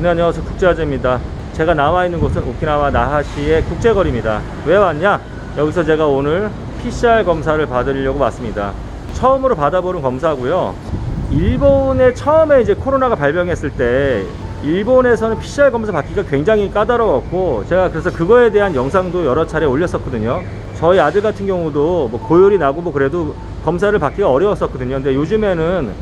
네, 안녕하세요. 국제화제입니다. 제가 나와 있는 곳은 오키나와 나하시의 국제거리입니다. 왜 왔냐? 여기서 제가 오늘 PCR 검사를 받으려고 왔습니다. 처음으로 받아보는 검사고요. 일본에 처음에 이제 코로나가 발병했을 때 일본에서는 PCR 검사 받기가 굉장히 까다로웠고 제가 그래서 그거에 대한 영상도 여러 차례 올렸었거든요. 저희 아들 같은 경우도 뭐 고열이 나고 뭐 그래도 검사를 받기가 어려웠었거든요. 근데 요즘에는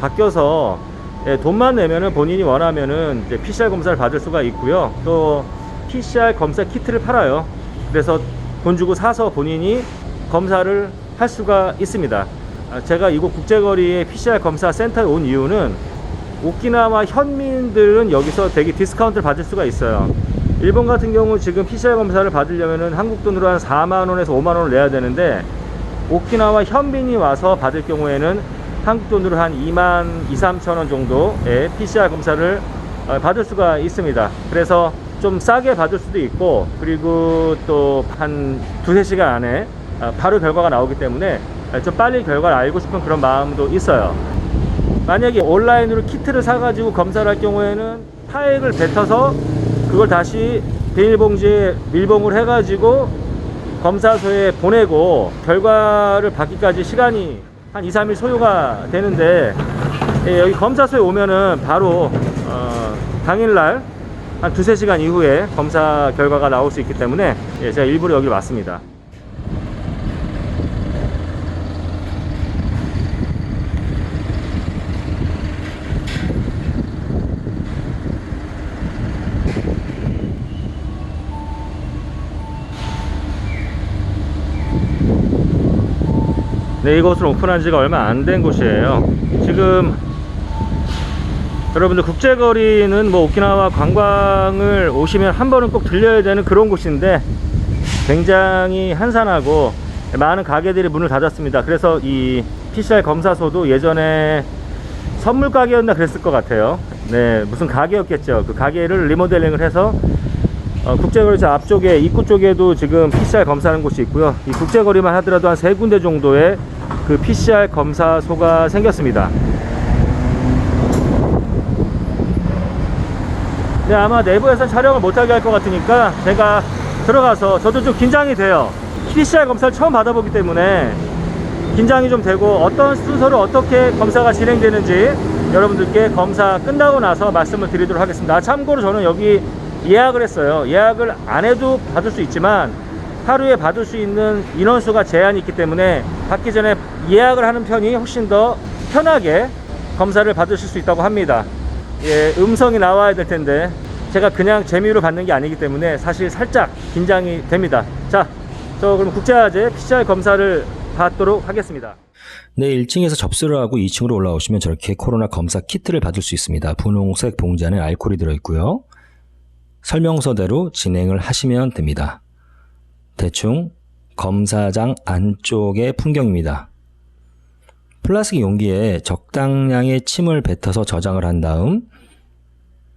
바뀌어서 예, 돈만 내면은 본인이 원하면은 이제 PCR 검사를 받을 수가 있고요. 또 PCR 검사 키트를 팔아요. 그래서 돈 주고 사서 본인이 검사를 할 수가 있습니다. 아, 제가 이곳 국제거리의 PCR 검사 센터에 온 이유는 오키나와 현민들은 여기서 되게 디스카운트를 받을 수가 있어요. 일본 같은 경우 지금 PCR 검사를 받으려면은 한국 돈으로 한 4만 원에서 5만 원을 내야 되는데 오키나와 현민이 와서 받을 경우에는 한국 돈으로 한 2만 2, 3천 원 정도의 PCR 검사를 어, 받을 수가 있습니다. 그래서 좀 싸게 받을 수도 있고 그리고 또 한 두세 시간 안에 어, 바로 결과가 나오기 때문에 좀 빨리 결과를 알고 싶은 그런 마음도 있어요. 만약에 온라인으로 키트를 사가지고 검사를 할 경우에는 타액을 뱉어서 그걸 다시 비닐봉지에 밀봉을 해가지고 검사소에 보내고 결과를 받기까지 시간이 한 2, 3일 소요가 되는데 예, 여기 검사소에 오면은 바로 어, 당일날 한 두세 시간 이후에 검사 결과가 나올 수 있기 때문에 예, 제가 일부러 여기 왔습니다. 네, 이곳은 오픈한 지가 얼마 안 된 곳이에요. 지금 여러분들 국제거리는 뭐 오키나와 관광을 오시면 한 번은 꼭 들려야 되는 그런 곳인데 굉장히 한산하고 많은 가게들이 문을 닫았습니다. 그래서 이 PCR 검사소도 예전에 선물 가게였나 그랬을 것 같아요. 네, 무슨 가게였겠죠. 그 가게를 리모델링을 해서 어, 국제거리 저 앞쪽에 입구 쪽에도 지금 PCR 검사하는 곳이 있고요. 이 국제거리만 하더라도 한 세 군데 정도의 그 PCR 검사소가 생겼습니다. 네, 아마 내부에서 촬영을 못하게 할 것 같으니까 제가 들어가서 저도 좀 긴장이 돼요. PCR 검사를 처음 받아보기 때문에 긴장이 좀 되고 어떤 순서로 어떻게 검사가 진행되는지 여러분들께 검사 끝나고 나서 말씀을 드리도록 하겠습니다. 아, 참고로 저는 여기 예약을 했어요. 예약을 안 해도 받을 수 있지만 하루에 받을 수 있는 인원수가 제한이 있기 때문에 받기 전에 예약을 하는 편이 훨씬 더 편하게 검사를 받으실 수 있다고 합니다. 예, 음성이 나와야 될 텐데 제가 그냥 재미로 받는 게 아니기 때문에 사실 살짝 긴장이 됩니다. 자, 저 그럼 국제화제 PCR 검사를 받도록 하겠습니다. 네, 1층에서 접수를 하고 2층으로 올라오시면 저렇게 코로나 검사 키트를 받을 수 있습니다. 분홍색 봉지 안에 알코올이 들어있고요. 설명서대로 진행을 하시면 됩니다. 대충 검사장 안쪽의 풍경입니다. 플라스틱 용기에 적당량의 침을 뱉어서 저장을 한 다음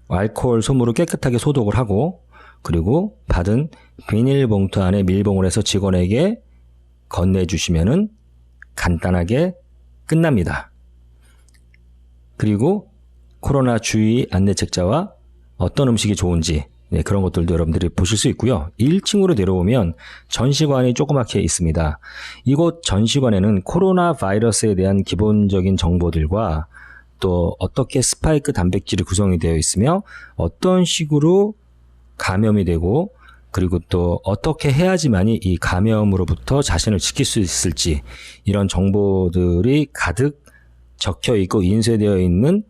알코올 솜으로 깨끗하게 소독을 하고 그리고 받은 비닐봉투 안에 밀봉을 해서 직원에게 건네주시면은 간단하게 끝납니다. 그리고 코로나 주의 안내 책자와 어떤 음식이 좋은지 네, 그런 것들도 여러분들이 보실 수 있고요. 1층으로 내려오면 전시관이 조그맣게 있습니다. 이곳 전시관에는 코로나 바이러스에 대한 기본적인 정보들과 또 어떻게 스파이크 단백질이 구성이 되어 있으며 어떤 식으로 감염이 되고 그리고 또 어떻게 해야지만이 이 감염으로부터 자신을 지킬 수 있을지 이런 정보들이 가득 적혀 있고 인쇄되어 있는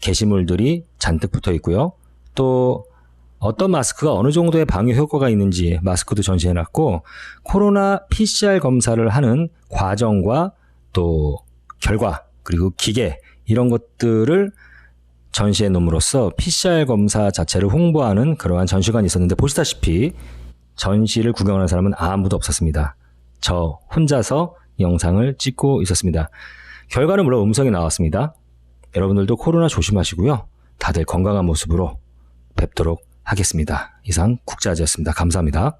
게시물들이 잔뜩 붙어 있고요. 또 어떤 마스크가 어느 정도의 방역 효과가 있는지 마스크도 전시해 놨고 코로나 PCR 검사를 하는 과정과 또 결과 그리고 기계 이런 것들을 전시해 놓음으로써 PCR 검사 자체를 홍보하는 그러한 전시관이 있었는데 보시다시피 전시를 구경하는 사람은 아무도 없었습니다. 저 혼자서 영상을 찍고 있었습니다. 결과는 물론 음성이 나왔습니다. 여러분들도 코로나 조심하시고요. 다들 건강한 모습으로 뵙도록 하겠습니다. 이상 국자재였습니다. 감사합니다.